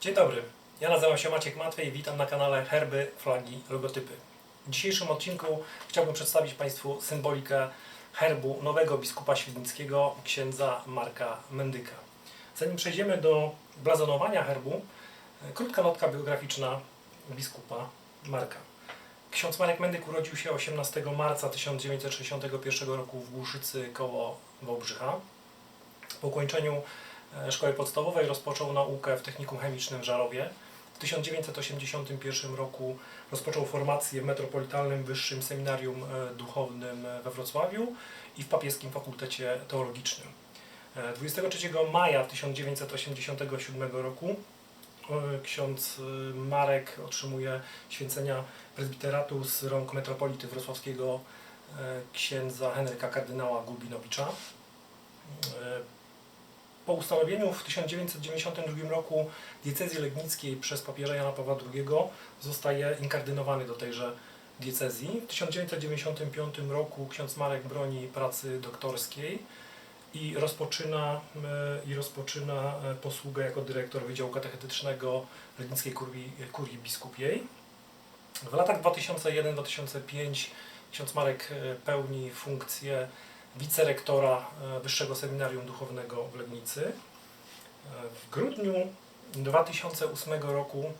Dzień dobry, ja nazywam się Maciek Matwej i witam na kanale Herby, Flagi, Logotypy. W dzisiejszym odcinku chciałbym przedstawić Państwu symbolikę herbu nowego biskupa świdnickiego, księdza Marka Mendyka. Zanim przejdziemy do blazonowania herbu, krótka notka biograficzna biskupa Marka. Ksiądz Marek Mendyk urodził się 18 marca 1961 roku w Głuszycy koło Wałbrzycha. Po ukończeniu szkoły podstawowej rozpoczął naukę w Technikum Chemicznym w Żarowie. W 1981 roku rozpoczął formację w Metropolitalnym Wyższym Seminarium e, Duchownym we Wrocławiu i w Papieskim Fakultecie Teologicznym. E, 23 maja 1987 roku e, ksiądz e, Marek otrzymuje święcenia prezbiteratu z rąk metropolity wrocławskiego e, księdza Henryka kardynała Gulbinowicza. Po ustanowieniu w 1992 roku diecezji legnickiej przez papieża Jana Pawła II zostaje inkardynowany do tejże diecezji. W 1995 roku ksiądz Marek broni pracy doktorskiej i rozpoczyna, e, i rozpoczyna e, posługę jako dyrektor Wydziału Katechetycznego Legnickiej Kurii, Kurii Biskupiej. W latach 2001-2005 ksiądz Marek e, pełni funkcję wicerektora e, Wyższego Seminarium Duchownego w Legnicy. E, W grudniu 2008 roku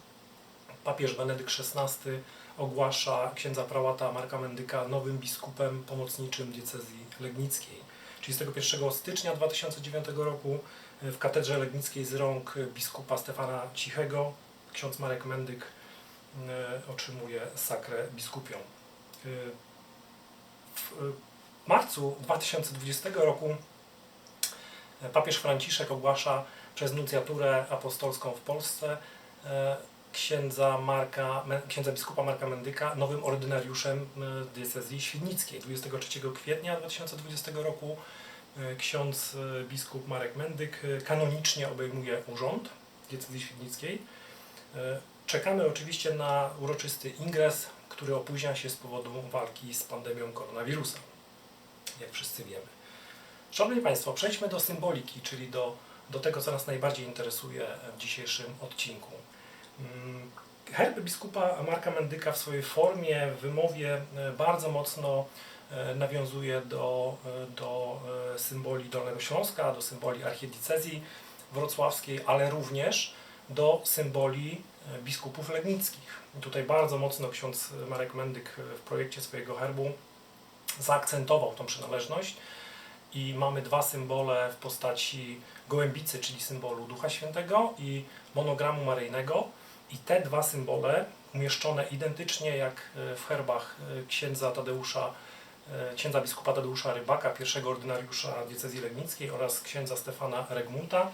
papież Benedykt XVI ogłasza księdza prałata Marka Mendyka nowym biskupem pomocniczym diecezji legnickiej. 31 stycznia 2009 roku e, w katedrze legnickiej z rąk biskupa Stefana Cichego ksiądz Marek Mendyk otrzymuje sakrę biskupią. Marcu 2020 roku papież Franciszek ogłasza przez nuncjaturę apostolską w Polsce e, księdza, Marka, księdza biskupa Marka Mendyka nowym ordynariuszem e, diecezji świdnickiej. 23 kwietnia 2020 roku e, ksiądz biskup Marek Mendyk kanonicznie obejmuje urząd diecezji świdnickiej. Czekamy oczywiście na uroczysty ingres, który opóźnia się z powodu walki z pandemią koronawirusa jak wszyscy wiemy. Szanowni Państwo, przejdźmy do symboliki, czyli do, do tego, co nas najbardziej interesuje w dzisiejszym odcinku. Mm, Herb biskupa Marka Mendyka w swojej formie, w wymowie e, bardzo mocno e, nawiązuje do, e, do symboli Dolnego Śląska, do symboli archidiecezji wrocławskiej, ale również do symboli biskupów legnickich. Tutaj bardzo mocno ksiądz Marek Mendyk w projekcie swojego herbu zaakcentował tą przynależność i mamy dwa symbole w postaci gołębicy, czyli symbolu Ducha Świętego i monogramu maryjnego i te dwa symbole umieszczone identycznie jak e, w herbach e, księdza Tadeusza, e, księdza biskupa Tadeusza Rybaka, pierwszego ordynariusza diecezji legnickiej oraz księdza Stefana Regmunta,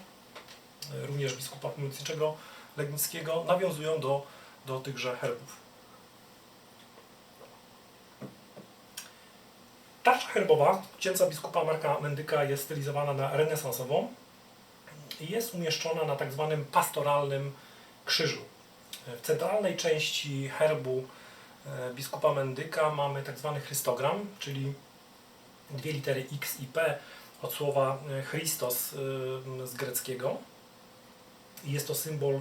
również biskupa pomocniczego legnickiego, nawiązują do, do tychże herbów. Herbowa księdza biskupa Marka Mendyka jest stylizowana na renesansową i jest umieszczona na tak zwanym pastoralnym krzyżu. W centralnej części herbu e, biskupa Mendyka mamy tak zwany chrystogram, czyli dwie litery X i P od słowa e, Christos e, z greckiego. Jest to symbol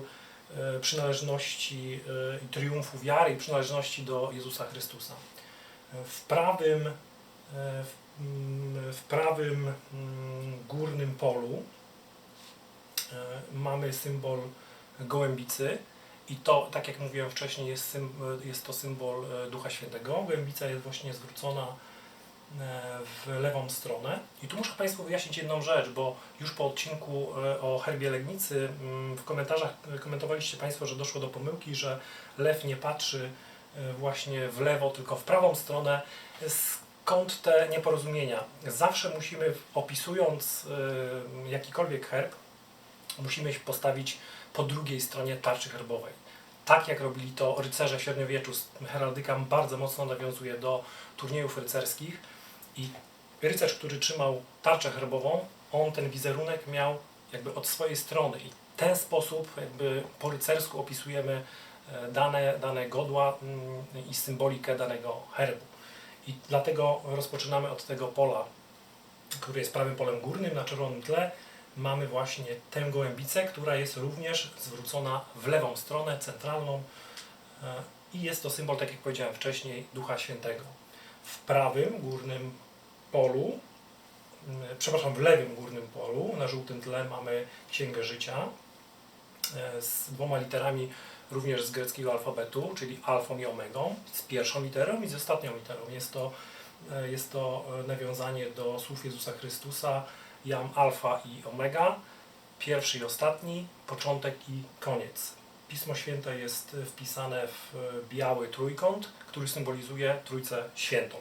przynależności i triumfu wiary i przynależności do Jezusa Chrystusa. W prawym w, mm, w prawym mm, górnym polu e, mamy symbol gołębicy i to, tak jak mówiłem wcześniej, jest, jest to symbol e, Ducha Świętego. Gołębica jest właśnie zwrócona e, w lewą stronę. I tu muszę Państwu wyjaśnić jedną rzecz, bo już po odcinku o herbie Legnicy mm, w komentarzach komentowaliście Państwo, że doszło do pomyłki, że lew nie patrzy właśnie w lewo, tylko w prawą stronę. Skąd te nieporozumienia? Zawsze musimy, opisując e, jakikolwiek herb, musimy postawić po drugiej stronie tarczy herbowej. Tak jak robili to rycerze w średniowieczu, heraldyka bardzo mocno nawiązuje do turniejów rycerskich i rycerz, który trzymał tarczę herbową, on ten wizerunek miał jakby od swojej strony i w ten sposób jakby po rycersku opisujemy e, dane, dane godła mm, i symbolikę danego herbu. I dlatego rozpoczynamy od tego pola, które jest prawym polem górnym na czerwonym tle, mamy właśnie tę gołębicę, która jest również zwrócona w lewą stronę, centralną e, i jest to symbol, tak jak powiedziałem wcześniej, Ducha Świętego. W prawym górnym polu, przepraszam, w lewym górnym polu, na żółtym tle mamy Księgę Życia e, z dwoma literami również z greckiego alfabetu, czyli alfą i omegą, z pierwszą literą i z ostatnią literą. Jest to, e, jest to e, nawiązanie do słów Jezusa Chrystusa, jam alfa i omega, pierwszy i ostatni, początek i koniec. Pismo Święte jest e, wpisane w biały trójkąt, który symbolizuje Trójcę Świętą.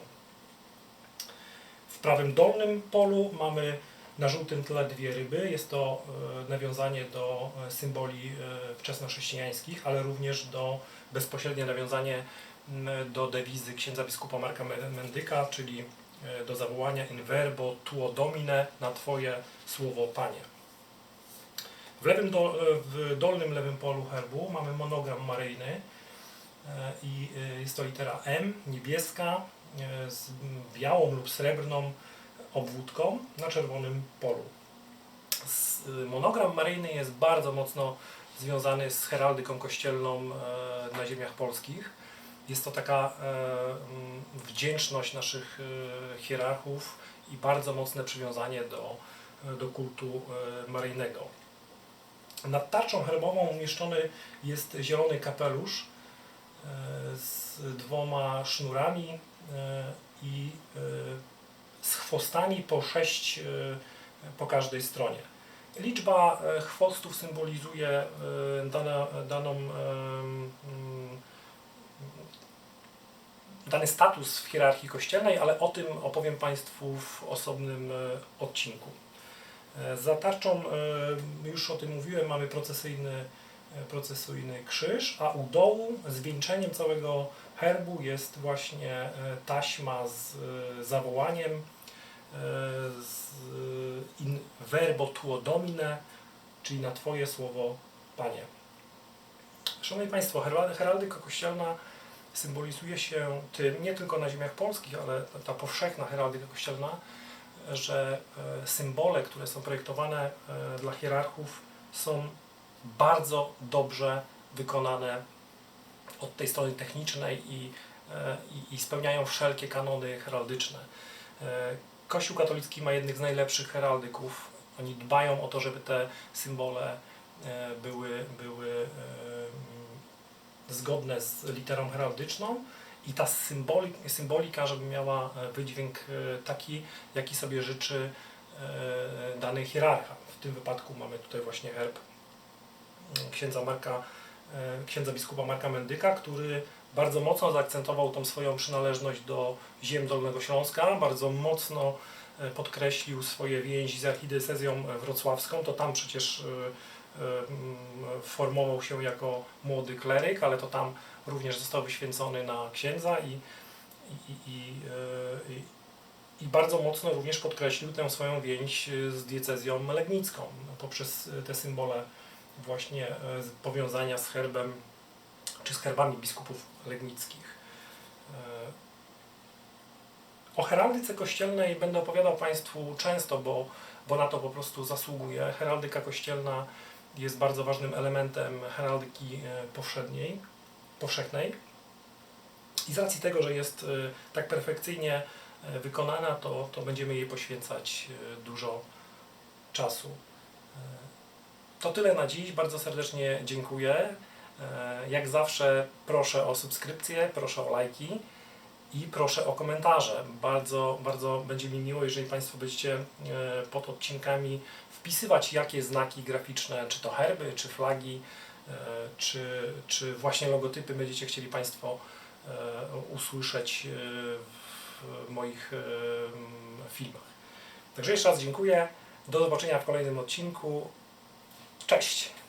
W prawym dolnym polu mamy na żółtym tle dwie ryby. Jest to e, nawiązanie do e, symboli e, wczesnochrześcijańskich, ale również do bezpośrednie nawiązanie do dewizy księdza biskupa Marka Me- Mendyka, czyli do zawołania in verbo tuo domine na Twoje słowo Panie. W, lewym do, w dolnym lewym polu herbu mamy monogram maryjny i jest to litera M, niebieska, z białą lub srebrną obwódką na czerwonym polu. Y, Monogram maryjny jest bardzo mocno związany z heraldyką kościelną e, na ziemiach polskich. Jest to taka e, mm, wdzięczność naszych e, hierarchów i bardzo mocne przywiązanie do, do kultu maryjnego. Nad tarczą herbową umieszczony jest zielony kapelusz z dwoma sznurami i z chwostami po sześć e, po każdej stronie. Liczba e, chwostów symbolizuje e, dana, daną, mm, dany status w hierarchii kościelnej, ale o tym opowiem Państwu w osobnym odcinku. Za tarczą, już o tym mówiłem, mamy procesyjny, procesyjny krzyż, a u dołu zwieńczeniem całego herbu jest właśnie e, taśma z e, zawołaniem e, z in verbo tuo domine, czyli na Twoje słowo Panie. Szanowni Państwo, heraldy- heraldyka kościelna symbolizuje się tym, nie tylko na ziemiach polskich, ale ta- powszechna heraldyka kościelna, że symbole, które są projektowane dla hierarchów są bardzo dobrze wykonane od tej strony technicznej i, e, i, i spełniają wszelkie kanony heraldyczne. E, Kościół katolicki ma jednych z najlepszych heraldyków. Oni dbają o to, żeby te symbole e, były, były mm, zgodne z literą heraldyczną i ta symboli, symbolika, żeby miała wydźwięk taki, jaki sobie życzy dany hierarcha. W tym wypadku mamy tutaj właśnie herb księdza Marka, e, księdza biskupa Marka Mendyka, który bardzo mocno zaakcentował tą swoją przynależność do ziem Dolnego Śląska, bardzo mocno e, podkreślił swoje więzi z archidiecezją wrocławską, to tam przecież e, e, formował się jako młody kleryk, ale to tam również został wyświęcony na księdza i, i, i, i, e, i, bardzo mocno również podkreślił tę swoją więź e, z diecezją legnicką. Poprzez e, te symbole właśnie e, powiązania z herbem czy z herbami biskupów legnickich. E, O heraldyce kościelnej będę opowiadał Państwu często, bo, bo na to po prostu zasługuje. Heraldyka kościelna jest bardzo ważnym elementem heraldyki e, powszedniej, powszechnej. I z racji tego, że jest tak perfekcyjnie wykonana, to, to będziemy jej poświęcać dużo czasu. To tyle na dziś. Bardzo serdecznie dziękuję. E, Jak zawsze proszę o subskrypcję, proszę o lajki i proszę o komentarze. Bardzo, bardzo będzie mi miło, jeżeli Państwo będziecie e, pod odcinkami wpisywać, jakie znaki graficzne, czy to herby, czy flagi, e, czy, czy właśnie logotypy będziecie chcieli Państwo usłyszeć w moich filmach. Także jeszcze raz dziękuję. Do zobaczenia w kolejnym odcinku. Cześć!